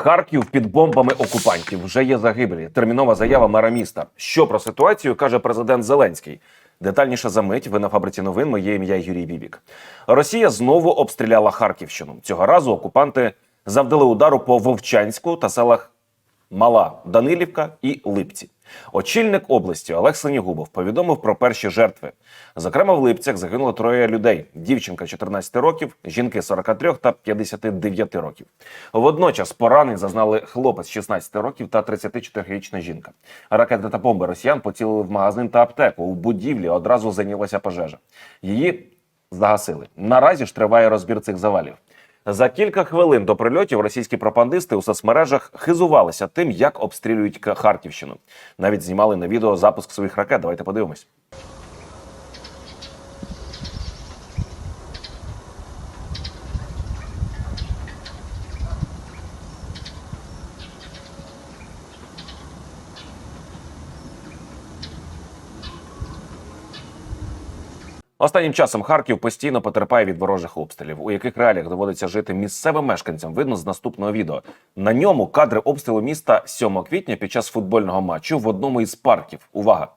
Харків під бомбами окупантів вже є загиблі. Термінова заява мера міста. Що про ситуацію каже президент Зеленський? Детальніше за мить. Ви на фабриці новин. Моє ім'я Юрій Бібік. Росія знову обстріляла Харківщину. Цього разу окупанти завдали удару по Вовчанську та селах Мала Данилівка і Липці. Очільник області Олег Сенігубов повідомив про перші жертви. Зокрема, в Липцях загинуло троє людей: дівчинка 14 років, жінки 43 та 59 років. Водночас поранень зазнали хлопець 16 років та 34-річна жінка. Ракети та бомби росіян поцілили в магазин та аптеку. У будівлі одразу зайнялася пожежа. Її загасили. Наразі ж триває розбір цих завалів. За кілька хвилин до прильотів російські пропагандисти у соцмережах хизувалися тим, як обстрілюють Харківщину. Навіть знімали на відео запуск своїх ракет. Давайте подивимось. Останнім часом Харків постійно потерпає від ворожих обстрілів, у яких реаліях доводиться жити місцевим мешканцям. Видно з наступного відео. На ньому кадри обстрілу міста 7 квітня під час футбольного матчу в одному із парків. Увага!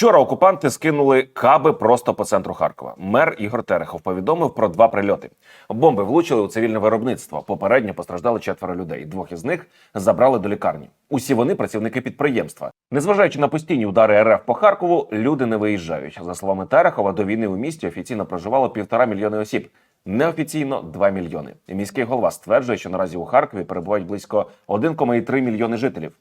Вчора окупанти скинули каби просто по центру Харкова. Мер Ігор Терехов повідомив про два прильоти. Бомби влучили у цивільне виробництво. Попередньо постраждали четверо людей. Двох із них забрали до лікарні. Усі вони працівники підприємства. Незважаючи на постійні удари РФ по Харкову, люди не виїжджають. За словами Терехова, до війни у місті офіційно проживало півтора мільйони осіб. Неофіційно 2 мільйони. Міський голова стверджує, що наразі у Харкові перебувають близько 1,3 мільйони жителів.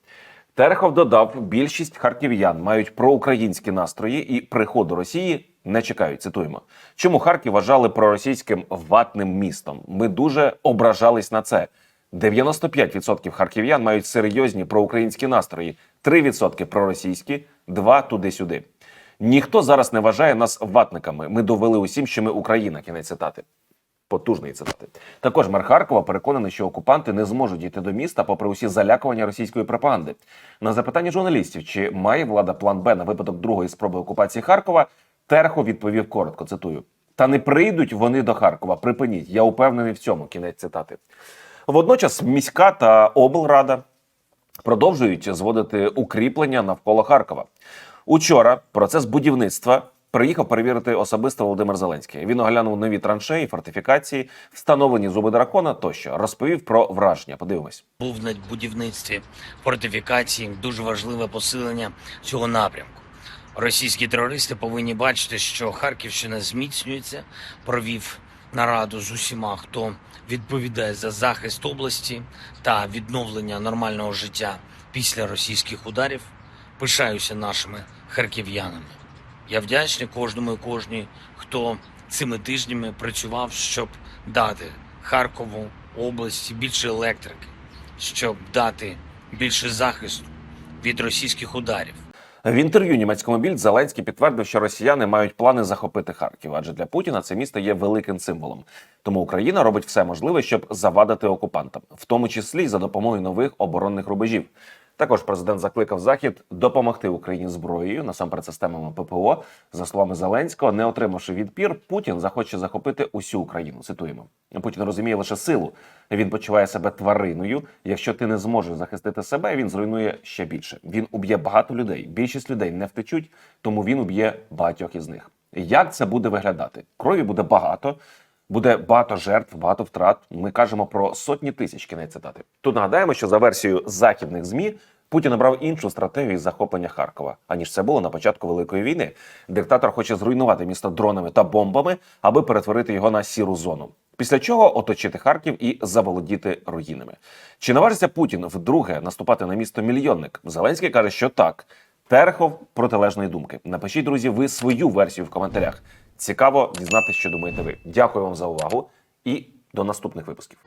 Терехов додав, більшість харків'ян мають проукраїнські настрої і приходу Росії не чекають. Цитуємо, чому Харків вважали проросійським ватним містом. Ми дуже ображались на це. 95% харків'ян мають серйозні проукраїнські настрої, 3% проросійські, 2% туди-сюди. Ніхто зараз не вважає нас ватниками. Ми довели усім, що ми Україна. Кінець цитати. Потужної цитати. Також мер Харкова переконаний, що окупанти не зможуть дійти до міста, попри усі залякування російської пропаганди. На запитання журналістів, чи має влада план Б на випадок другої спроби окупації Харкова, Терхов відповів коротко. Цитую: та не прийдуть вони до Харкова. Припиніть. Я упевнений в цьому. Кінець цитати. Водночас міська та облрада продовжують зводити укріплення навколо Харкова. Учора процес будівництва приїхав перевірити особисто Володимир Зеленський. Він оглянув нові траншеї, фортифікації, встановлені зуби дракона тощо. Розповів про враження. Подивимось. був на будівництві фортифікації дуже важливе посилення цього напрямку. Російські терористи повинні бачити, що Харківщина зміцнюється. Провів нараду з усіма, хто відповідає за захист області та відновлення нормального життя після російських ударів. Пишаюся нашими харків'янами. Я вдячний кожному і кожній, хто цими тижнями працював, щоб дати Харкову області більше електрики, щоб дати більше захисту від російських ударів. В інтерв'ю німецькому більд Зеленський підтвердив, що росіяни мають плани захопити Харків, адже для Путіна це місто є великим символом. Тому Україна робить все можливе, щоб завадити окупантам, в тому числі за допомогою нових оборонних рубежів. Також президент закликав Захід допомогти Україні зброєю, насамперед системами ППО. За словами Зеленського, не отримавши відпір, Путін захоче захопити усю Україну. Цитуємо. Путін розуміє лише силу. Він почуває себе твариною. Якщо ти не зможеш захистити себе, він зруйнує ще більше. Він уб'є багато людей. Більшість людей не втечуть, тому він уб'є багатьох із них. Як це буде виглядати? Крові буде багато. Буде багато жертв, багато втрат. Ми кажемо про сотні тисяч кінець цитати. Тут нагадаємо, що за версією західних змі Путін обрав іншу стратегію захоплення Харкова, аніж це було на початку великої війни. Диктатор хоче зруйнувати місто дронами та бомбами, аби перетворити його на сіру зону. Після чого оточити Харків і заволодіти руїнами. Чи наважиться Путін вдруге наступати на місто мільйонник? Зеленський каже, що так. Терехов протилежної думки. Напишіть, друзі, ви свою версію в коментарях. Цікаво дізнатися, що думаєте ви. Дякую вам за увагу і до наступних випусків.